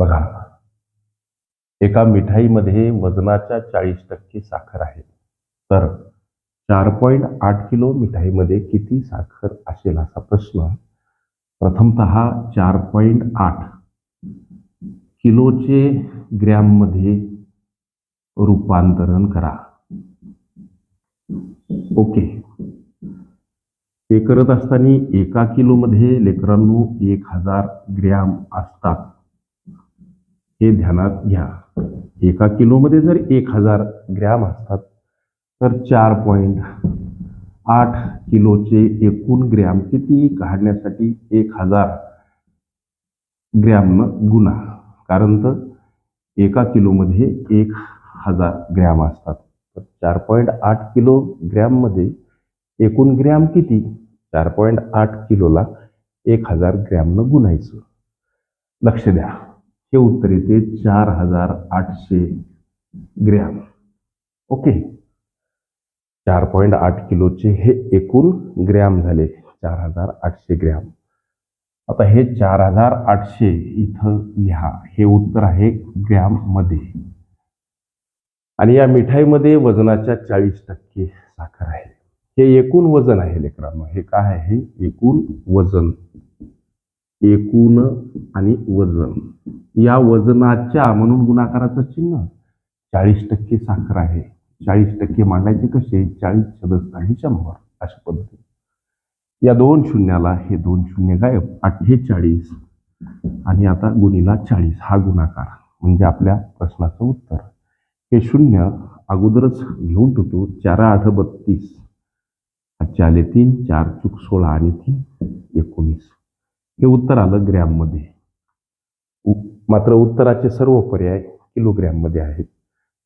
बघा. एका मिठाईमध्ये वजनाच्या चाळीस टक्के साखर आहे. तर चार पॉईंट आठ किलो मिठाईमध्ये किती साखर असेल असा प्रश्न? प्रथमत चार पॉईंट आठ किलोचे ग्रॅममध्ये रूपांतरण करा. ओके. ते करत असताना एका किलोमध्ये लेकरांनो एक हजार ग्रॅम असतात. हे ध्यानात घ्या. एका किलोमध्ये जर एक हजार ग्रॅम असतात तर चार पॉईंट आठ किलोचे एकूण ग्रॅम किती काढण्यासाठी एक हजार ग्रॅमनं गुणा. कारण तर एका किलोमध्ये एक हजार ग्रॅम असतात. तर चार पॉईंट आठ किलो ग्रॅममध्ये एकूण ग्रॅम किती? चार पॉईंट आठ किलोला एक हजार ग्रॅमनं गुणायचं. लक्ष द्या. हे उत्तर येते चार हजार आठशे ग्रॅम. ओके. चार पॉईंट आठ किलोचे हे एकूण ग्रॅम झाले चार हजार आठशे ग्रॅम. आता हे चार हजार आठशे इथं लिहा. हे उत्तर आहे ग्रॅममध्ये आणि या मिठाईमध्ये वजनाच्या चाळीस टक्के साखर आहे. हे एकूण वजन आहे लेकरांनो. हे काय आहे? एकूण वजन. एकूण आणि वजन. या वजनाच्या म्हणून गुणाकाराचं चिन्ह चाळीस टक्के साखर आहे. चाळीस टक्के मांडायचे कसे? चाळीस सदस्य आणि शंभर. अशा पद्धतीने. या दोन शून्याला हे दोन शून्य गायब अठ्ठेचाळीस आणि आता गुणीला चाळीस. हा गुणाकार म्हणजे आपल्या प्रश्नाचं उत्तर. हे शून्य अगोदरच घेऊन ठेवतो. चार आठ बत्तीस. आजचे आले तीन चार चूक सोळा आणि तीन एकोणीस. हे उत्तर आलं ग्रॅममध्ये. मात्र उत्तराचे सर्व पर्याय किलोग्रॅममध्ये आहेत.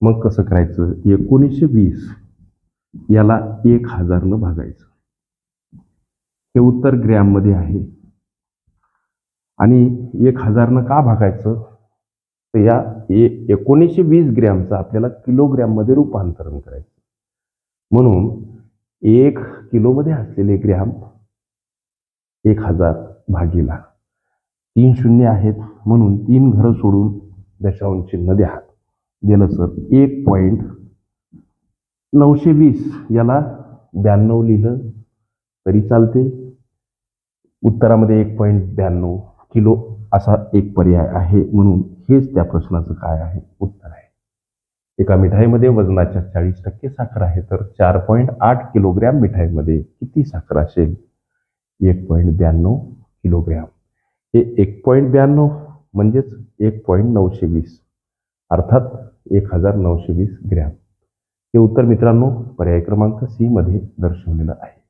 मग कसं करायचं? एकोणीसशे वीस याला एक हजारनं भागायचं. हे उत्तर ग्रॅममध्ये आहे. आणि एक हजारनं का भागायचं? तर या ए एकोणीसशे वीस ग्रॅमचं आपल्याला किलोग्रॅममध्ये रूपांतरण करायचं. म्हणून एक किलोमध्ये असलेले ग्रॅम एक हजार भागीला. तीन शून्य आहेत म्हणून तीन घरं सोडून दशांश चिन्ह द्या. दिलं सर. एक पॉईंट नऊशे वीस. याला ब्याण्णव लिहिलं तरी चालते. उत्तरामध्ये एक पॉईंट ब्याण्णव किलो असा एक पर्याय आहे म्हणून हेच त्या प्रश्नाचं काय आहे? उत्तर आहे. एका मिठाईमध्ये वजनाच्या चाळीस टक्के साखर आहे तर चार पॉईंट आठ किलोग्रॅम मिठाईमध्ये किती साखर असेल? एक पॉईंट ब्याण्णव किलोग्रॅम. हे एक पॉईंट ब्याण्णव म्हणजेच एक पॉईंट नऊशे वीस अर्थात एक हजार नऊशे वीस ग्रॅम. हे उत्तर मित्रांनो पर्याय क्रमांक सीमध्ये दर्शवलेलं आहे.